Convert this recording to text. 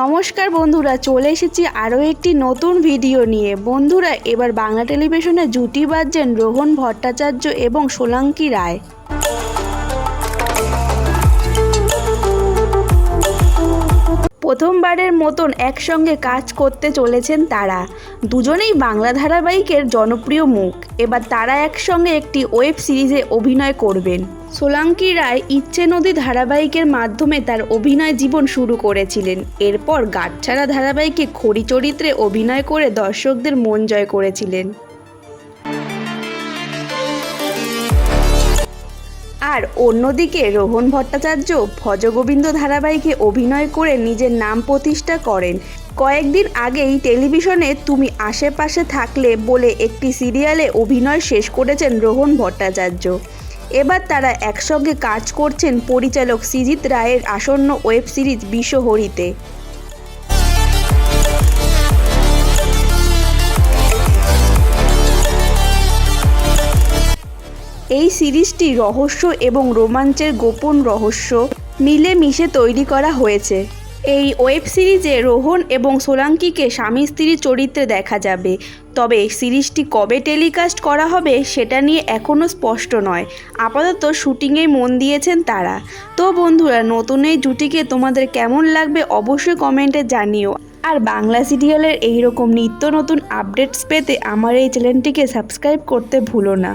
নমস্কার বন্ধুরা, চলে এসেছি আরও একটি নতুন ভিডিও নিয়ে। বন্ধুরা, এবার বাংলা টেলিভিশনে জুটি বাজছেন রোহন ভট্টাচার্য এবং সোলাঙ্কি রায়। প্রথমবারের মতন একসঙ্গে কাজ করতে চলেছেন তারা। দুজনেই বাংলা ধারাবাহিকের জনপ্রিয় মুখ। এবার তারা একসঙ্গে একটি ওয়েব সিরিজে অভিনয় করবেন। সোলাঙ্কি রায় ইচ্ছে নদী ধারাবাহিকের মাধ্যমে তার অভিনয় জীবন শুরু করেছিলেন। এরপর গাঁটছাড়া ধারাবাহিকে খড়ি চরিত্রে অভিনয় করে দর্শকদের মন জয় করেছিলেন। আর অন্যদিকে রোহন ভট্টাচার্য ভজগোবিন্দ ধারাবাহিকে অভিনয় করে নিজের নাম প্রতিষ্ঠা করেন। কয়েকদিন আগেই টেলিভিশনে তুমি আশেপাশে থাকলে বলে একটি সিরিয়ালে অভিনয় শেষ করেছেন রোহন ভট্টাচার্য। এবার তারা একসঙ্গে কাজ করছেন পরিচালক সৃজিত রায়ের আসন্ন ওয়েব সিরিজ বিশ্বহরিতে। এই সিরিজটি রহস্য এবং রোমাঞ্চের গোপন রহস্য মিলে মিশে তৈরি করা হয়েছে। এই ওয়েব সিরিজে রোহন এবং সোলাঙ্কিকে স্বামী স্ত্রী চরিত্রে দেখা যাবে। তবে সিরিজটি কবে টেলিকাস্ট করা হবে সেটা নিয়ে এখনও স্পষ্ট নয়। আপাতত শুটিংয়েই মন দিয়েছেন তারা। তো বন্ধুরা, নতুন এই জুটিকে তোমাদের কেমন লাগবে অবশ্যই কমেন্টে জানিও। আর বাংলা সিরিয়ালের এইরকম নিত্য নতুন আপডেটস পেতে আমার এই চ্যানেলটিকে সাবস্ক্রাইব করতে ভুলো না।